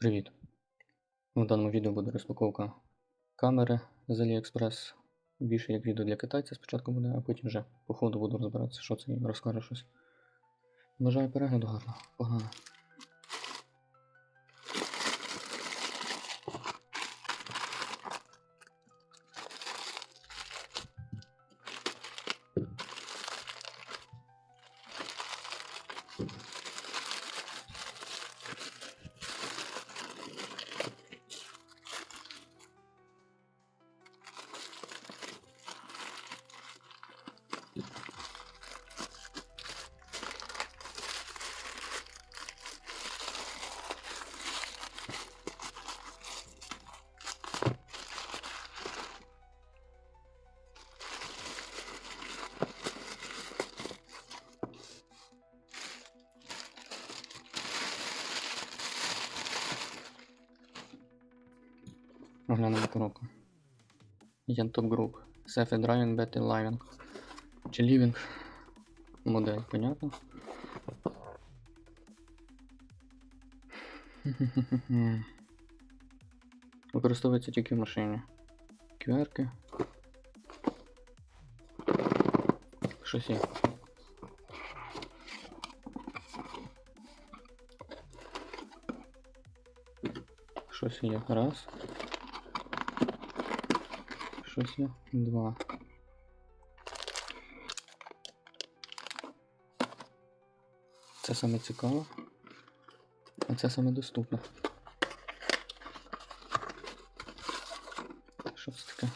Привіт! В даному відео буде розпаковка камери з AliExpress. Більше як відео для китайця спочатку буде, а потім вже по ходу буду розбиратися, що це і розкажу щось. Бажаю перегляду гарно. Погнали. Оглянемо коробку. Янтоп Group. Safety Driving Battle Living. Чи Living. Модель, понятно. Використовується тільки в машині. QR-ки. Щось. Щось є. Раз. Щось є. Два. Це саме цікаво. А це саме доступно. Що це таке?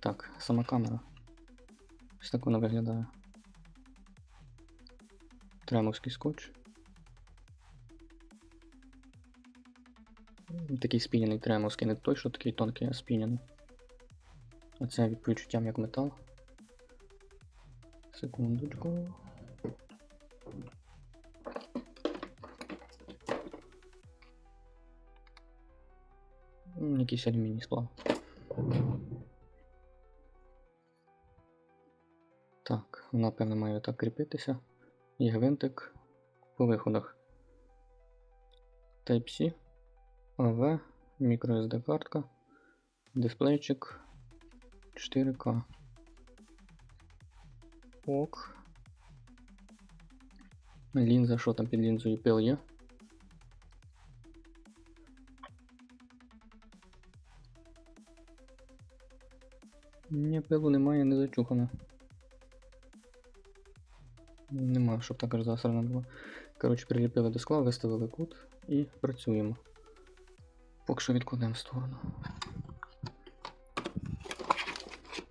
Так, сама камера. Ось так вона виглядає. Тремовський скотч. Такий спіняний тремовський, не той, що такий тонкий, а спіняний. Оце від відчуттям як метал. Секундочку. Якийсь алюміній сплав. Так, вона, певно, має так кріпитися. І гвинтик по виходах. Type-C, AV, microSD картка, дисплейчик 4К. Ок. Лінза, що там під лінзою пил є? Ні, пилу немає, не зачухано. Нема, щоб так аж засрано було. Коротше, приліпили до скла, виставили кут і працюємо. Поки що відкладемо в сторону.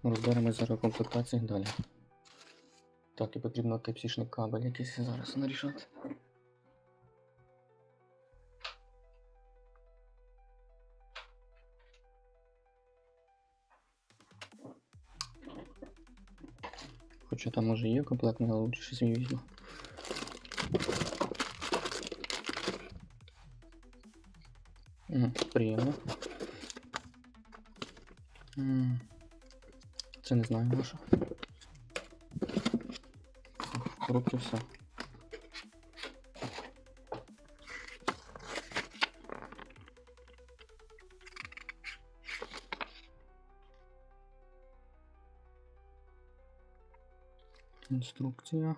Розберемось зараз комплектації далі. Так, і потрібно типсішний кабель якийсь зараз нарішати. Хоча там може є комплектний, але лучше щось візьму. Знаю на що. Все. Інструкція.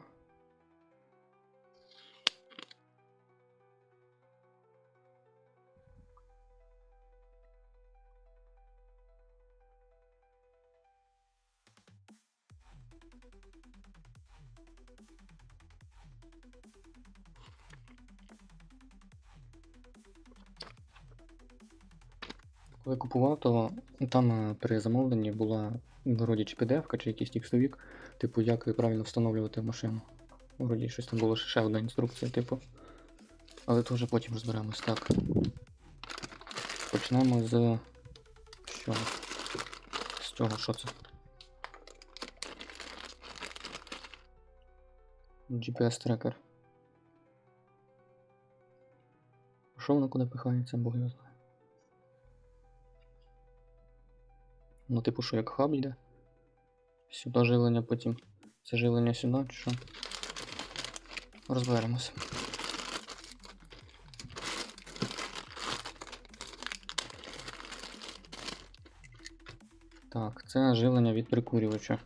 Купував, то там е, при замовленні була вроді чи PDF, чи якийсь текстовік, типу, як правильно встановлювати машину. Вроді щось там було ще одна інструкція, типу. Але то вже потім розберемось. Так. Почнемо з. Що? З цього, що це? GPS трекер. Що воно куди пихається, Бог його знає. Ну, типу, що як хаб йде. Сюди живлення потім. Це живлення сюди, чи що? розберемося. Так, це живлення від прикурювача.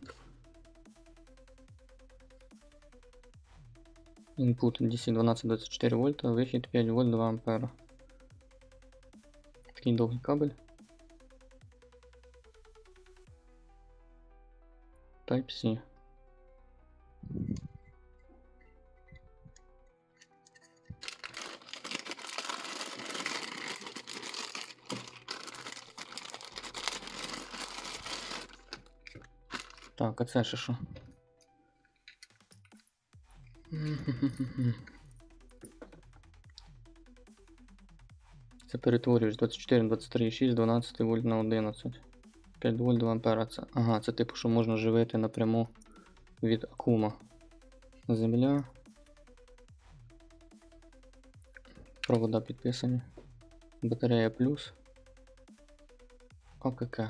Input DC 1224 вольта, вихід 5 вольт 2 ампера. Такий довгий кабель. Type-C. Так, а це ще що? Це перетворюєш 24, 23, 6, 12 вольт на 11. 5 вольт 2 ампера. Це, ага, це типу, що можна живити напряму від акума. Земля. Провода підписані. Батарея плюс. ОКК.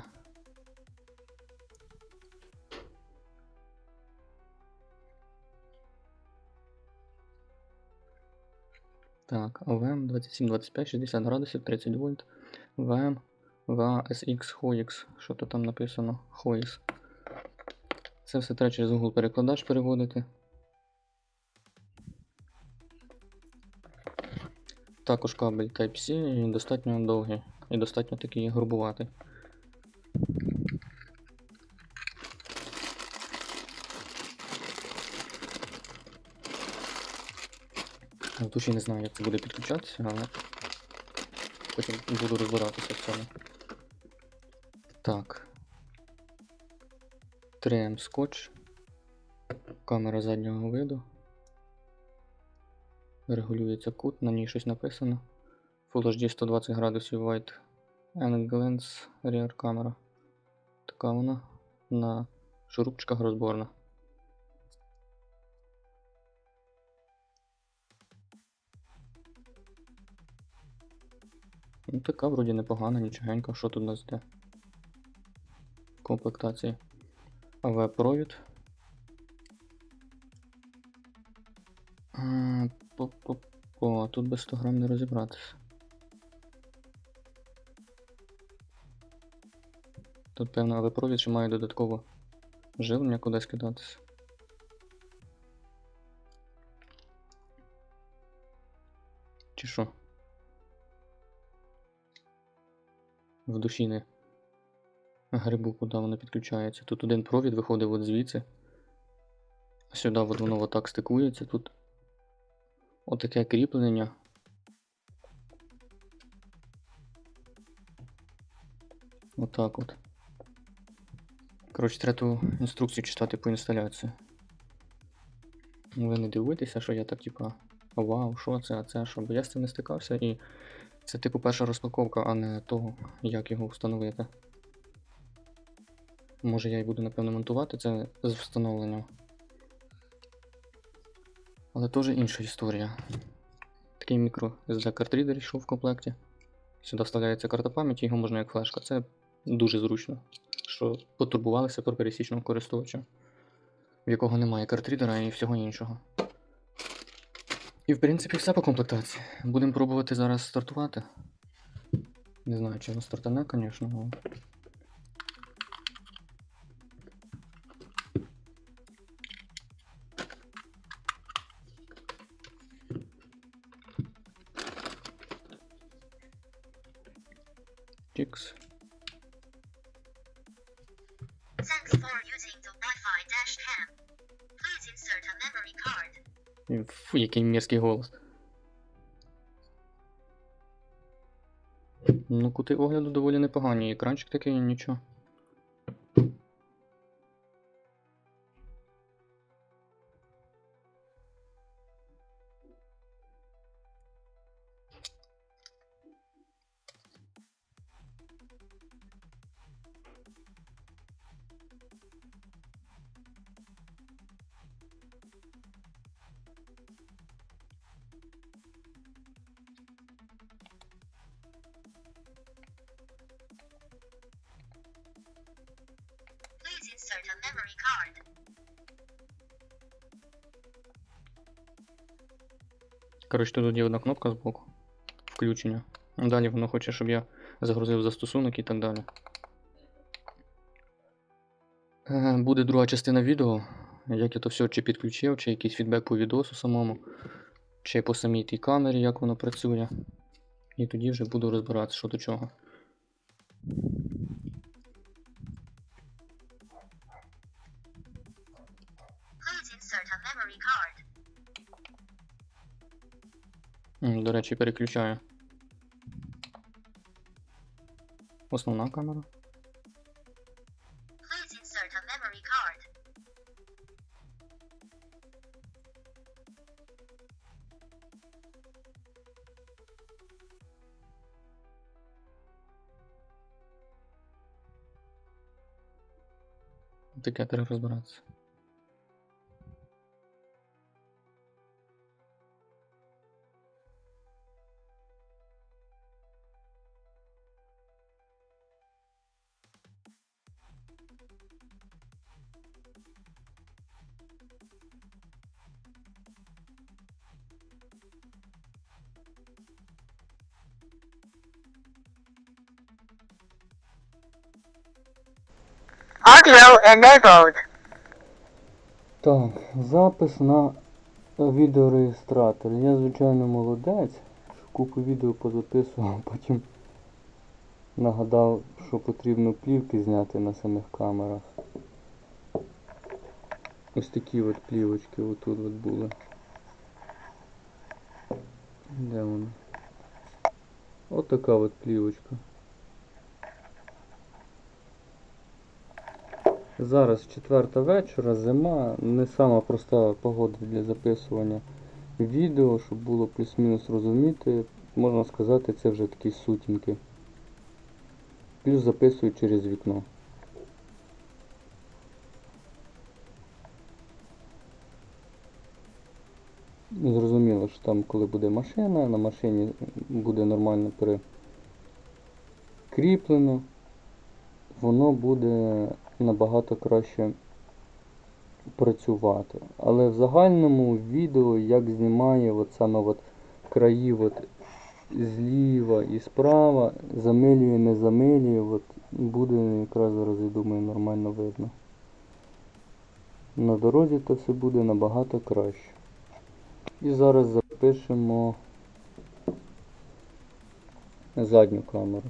Так, ОВМ 27, 25, 60 градусів, 30 вольт. ВМ, VSX, HOIX, що то там написано? HOIX. Це все треба через Google перекладач переводити. Також кабель Type-C і достатньо довгий і достатньо такий грубуватий. В душі не знаю, як це буде підключатися, але потім буду розбиратися в цьому. Так. 3М скотч. Камера заднього виду. Регулюється кут, на ній щось написано. Full HD 120 градусів White Angle Lens Rear камера. Така вона на шурупчиках розборна. Ну, така вроді непогана, нічогенька. Що тут у нас йде? Комплектації. АВ-провід. По-по-по, тут без 100 грам не розібратися. Тут, певно, АВ-провід ще має додатково живлення кудись кидатися. Чи що? В душі не грибу, куди воно підключається. Тут один провід виходить от звідси. А сюди от воно отак стикується. Тут отаке кріплення. Отак от. Коротше, треба ту інструкцію читати по інсталяції. Ви не дивуйтеся, що я так, типа, вау, що це, а це що, бо я з цим не стикався і це типу перша розпаковка, а не того, як його встановити. Може я і буду напевно монтувати це з встановленням. Але теж інша історія. Такий мікро SD картрідер йшов в комплекті. Сюди вставляється карта пам'яті, його можна як флешка. Це дуже зручно, що потурбувалися про пересічного користувача, в якого немає картрідера і всього іншого. І в принципі все по комплектації. Будемо пробувати зараз стартувати. Не знаю, чи воно стартане, звісно, але. І Фу, який мерзкий голос. Ну, кути огляду доволі непогані. Екранчик такий, нічого. Please insert a memory card. Тут є одна кнопка збоку. Включення. Далі воно хоче, щоб я загрузив застосунок і так далі. Е, буде друга частина відео, як я то все чи підключив, чи якийсь фідбек по відосу самому чи по самій тій камері, як воно працює. І тоді вже буду розбиратися, що до чого. До речі, переключаю. Основна камера. Треба розбиратися. Audio enabled. Так, запис на відеореєстратор. Я, звичайно, молодець, купу відео позаписував, потім нагадав, що потрібно плівки зняти на самих камерах. Ось такі от плівочки отут от були. Де вони? От така от плівочка. Зараз четверта вечора, зима, не сама проста погода для записування відео, щоб було плюс-мінус розуміти. Можна сказати, це вже такі сутінки. Плюс записую через вікно. Зрозуміло, що там, коли буде машина, на машині буде нормально перекріплено, воно буде набагато краще працювати. Але в загальному відео, як знімає от саме от краї от зліва і справа, замилює, не замилює, от буде якраз зараз, я думаю, нормально видно. На дорозі то все буде набагато краще. І зараз запишемо задню камеру.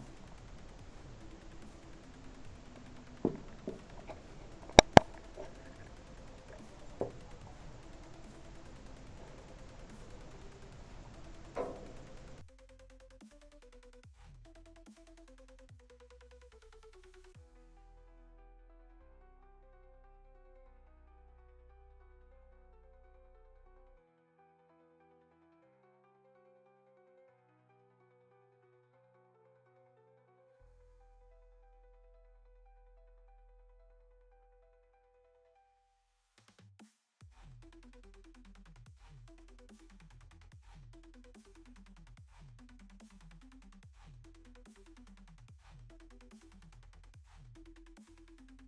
Thank you.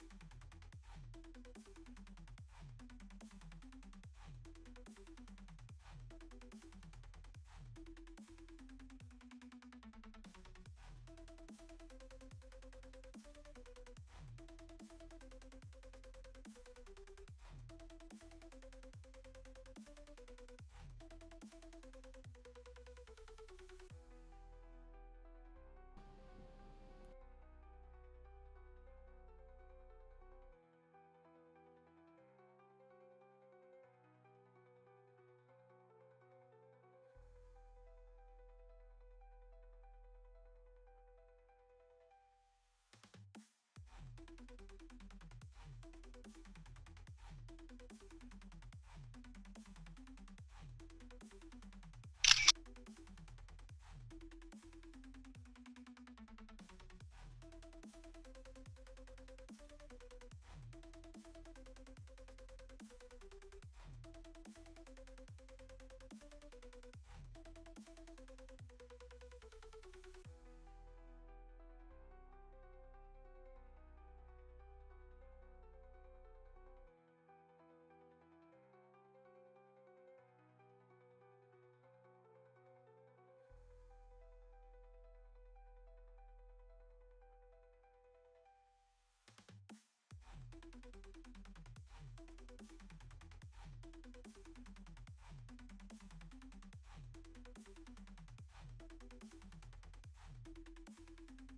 Thank you. thank you Thank you.